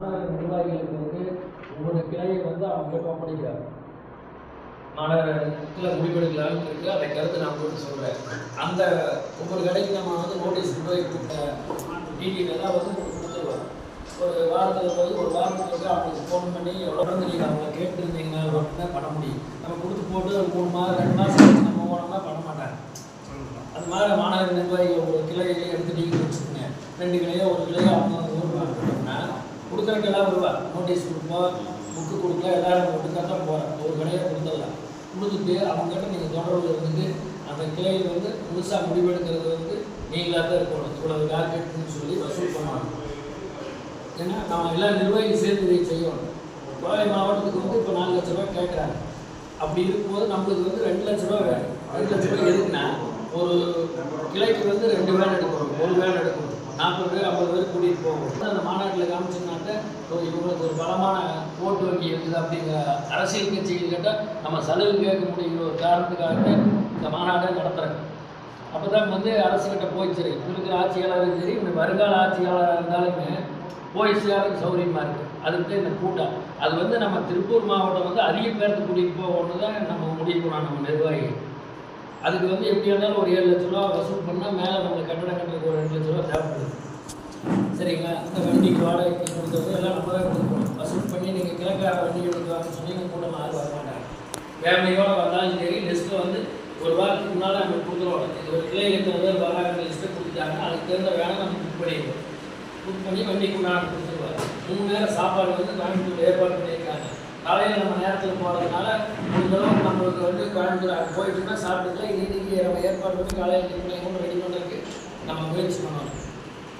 நிர்வாகிகளுக்கு வந்து ஒவ்வொரு கிளையை வந்து அவங்க கிட்ட ஒப்படைக்கிறாங்க மாநகரத்தில் முடிவெடுக்கலாம்னு இருக்கு. அதை கருத்து நான் போட்டு சொல்கிறேன் அந்த ஒவ்வொரு கடைக்கு நம்ம வந்து நோட்டீஸ் போய் கொடுத்த வந்து கொடுத்துருவோம். ஒரு வாரத்தில் போது ஒரு வாரத்துக்கு வந்து அவங்களுக்கு ஃபோன் பண்ணி எவ்வளோ நீங்கள் அவங்க கேட்டுருந்தீங்கன்னா தான் பண்ண முடியும். நம்ம கொடுத்து போட்டு ஒரு மூணு மாதம் ரெண்டு மாதம் நம்ம போனோம்னா பண்ண மாட்டாங்க. அது மாதிரி மாநகர நிர்வாகிகள் ஒரு கிளையிலே எடுத்துட்டீங்கன்னு வச்சுக்கோங்க. ரெண்டு கிளையோ ஒரு கிளையோ அவங்க ஊர் கொடுத்தோம்னா கொடுக்குறக்கெல்லாம் வருவா நோட்டீஸ் கொடுப்போம் புக்கு கொடுக்கல எல்லாரும் கொடுத்தா தான் போகிறேன் ஒரு கடையை கொடுத்துடலாம். கொடுத்துட்டு அவங்ககிட்ட நீங்கள் தொடர்பு இருந்துட்டு அந்த கிளையில் வந்து முழுசாக முடிவெடுக்கிறது வந்து நீங்களாக தான் இருக்கணும். இவ்வளவு டார்கெட்னு சொல்லி வசூல் பண்ணுவாங்க ஏன்னா நம்ம எல்லா நிர்வாகி சேர்ந்து இதை செய்யணும். கோவை மாவட்டத்துக்கு வந்து இப்போ நாலு லட்ச ரூபாய் கேட்குறாங்க அப்படி இருக்கும்போது நம்மளுக்கு வந்து ரெண்டு லட்ச ரூபாய் வேணும். ரெண்டு லட்ச ரூபாய் எதுக்குன்னா ஒரு கிளைக்கு வந்து ரெண்டு வேன் எடுக்கணும். ஒரு வேன் நாற்பது பேர் ஐம்பது பேர் கூட்டிகிட்டு போகும். அந்த மாநாட்டில் காமிச்சிருந்தாக்க ஒரு இவங்களுக்கு ஒரு பலமான ஓட்டு வங்கி இருக்குது அப்படிங்கிற அரசியல் கட்சிகள் கேட்டால் நம்ம சலுகை கேட்க முடியுங்கிற ஒரு காரணத்துக்காக இந்த மாநாட்டை நடத்துகிறாங்க அப்போ தான் வந்து அரசுகிட்ட போய் சரி இருக்கிற ஆட்சியாளரும் சரி இந்த வருங்கால ஆட்சியாளராக இருந்தாலுமே போய் சேரக்கு சௌகரியமாக இருக்குது அதுக்கு இந்த கூட்டம். அது வந்து நம்ம திருப்பூர் மாவட்டம் வந்து அதிக பேர்த்து கூட்டிகிட்டு போகணும்னு தான் நம்ம முடிவு பண்ணோம் நம்ம நிர்வாகிகள் அதுக்கு வந்து எப்படி இருந்தாலும் ஒரு ஏழு லட்ச ரூபா வசூல் பண்ணால் மேலே நம்ம கட்டடம் கட்டுறதுக்கு ஒரு ரெண்டு லட்ச ரூபா தேவைப்படுது. சரிங்களா? இந்த வண்டிக்கு வாடகைக்கு கொடுத்தது எல்லாம் நம்ம தான் கொடுக்கணும். வசூல் பண்ணி நீங்கள் கிழக்கார வண்டி எடுக்கலாம்னு சொல்லி கூட கூட்டம் யாரும் வர மாட்டாங்க. ஃபேமிலியோடு வந்தாலும் சரி லிஸ்ட்டில் வந்து ஒரு வாரத்துக்கு முன்னால் நம்ம கொடுத்துருவோம். இது ஒரு கிளை எத்தனை பேர் வராங்க லிஸ்ட்டை கொடுத்துட்டாங்க. அதுக்கு தகுந்த வேலை நம்ம புக் பண்ணிடுவோம். புக் பண்ணி வண்டிக்கு முன்னாடி கொடுத்துருவார் மூணு நேரம் சாப்பாடு வந்து கோயம்புத்தூர் ஏற்பாடு பண்ணியிருக்காங்க. காலையில் நம்ம நேரத்தில் போகிறதுனால முடிஞ்ச நம்மளுக்கு வந்து கோயம்புத்தூர் போயிட்டுனா சாப்பிட்டுக்கலாம். இன்னைக்கு நம்ம ஏற்பாடு பண்ணி காலையில் டிஃபனை கூட ரெடி பண்ணுறதுக்கு நம்ம முயற்சி பண்ணணும்.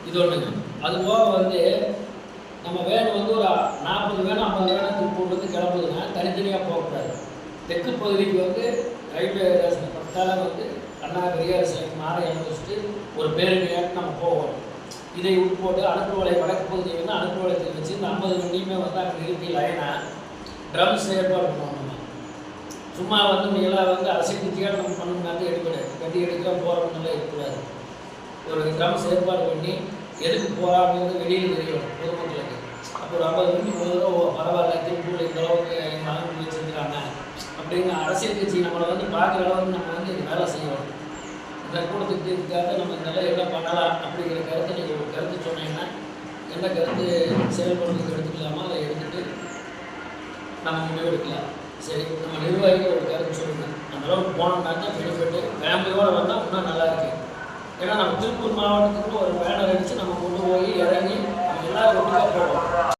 இது ஒன்றுங்க அது போக வந்து நம்ம வேன் வந்து ஒரு நாற்பது வேணும் ஐம்பது வேணும் திருப்பூர்லேருந்து கிளம்புதுன்னா தனித்தனியாக போகக்கூடாது. தெற்கு பகுதிக்கு வந்து ரயில்வே ஸ்டேஷன் பக்கத்தால் வந்து அண்ணா பெரியார் சிலைக்கு மாறை அனுப்பிச்சிட்டு ஒரு பேருக்கு நம்ம போவோம் இதை உட்போட்டு அனுப்புவலை வடக்கு பகுதியை வந்து அனுப்புவலத்தில் வச்சு இந்த ஐம்பது மணியுமே வந்து அங்கே நிறுத்தி லைனாக ட்ரம்ஸ் ஏற்பாடு பண்ணுவோம் நம்ம சும்மா வந்து நீங்களாம் வந்து அரசியல் கட்சியாக நம்ம பண்ணணும்னாக்க எடுக்கூடாது கட்டி எடுக்க போகிறோம்னால இருக்கக்கூடாது. ஒரு கிராம செயற்பாடு பண்ணி எதுக்கு போகிறாங்கிறது வெளியில் தெரியும் பொதுமக்களுக்கு. அப்போ ஒரு ஐம்பது மணிக்கு போகிறதோ ஓ பரவாயில்ல திருப்பூர் இந்த அளவுக்கு மகன் வச்சுருக்காங்க அப்படின்னு அரசியல் கட்சி நம்மளை வந்து பார்க்குற அளவுக்கு நம்ம வந்து இது வேலை செய்யணும். இந்த கூட்டத்துக்கு இதுக்காக நம்ம இதெல்லாம் என்ன பண்ணலாம் அப்படிங்கிற கருத்தை நீங்கள் ஒரு கருத்து சொன்னீங்கன்னா என்ன கருத்து செயல்படுறதுக்கு எடுத்துக்கலாமா அதை எடுத்துட்டு நம்ம முடிவெடுக்கலாம் சரி நம்ம நிர்வாகிகள் ஒரு கருத்து சொல்லுங்கள் அந்த அளவுக்கு தான் பெனிஃபிட்டு. ஃபேமிலியோடு வந்தால் இன்னும் நல்லா இருக்குது ஏன்னா நம்ம திருப்பூர் மாவட்டத்துக்கு ஒரு பேனர் அடித்து நம்ம கொண்டு போய் இறங்கி நம்ம எல்லாரும் ஒட்டுக்கா போவோம்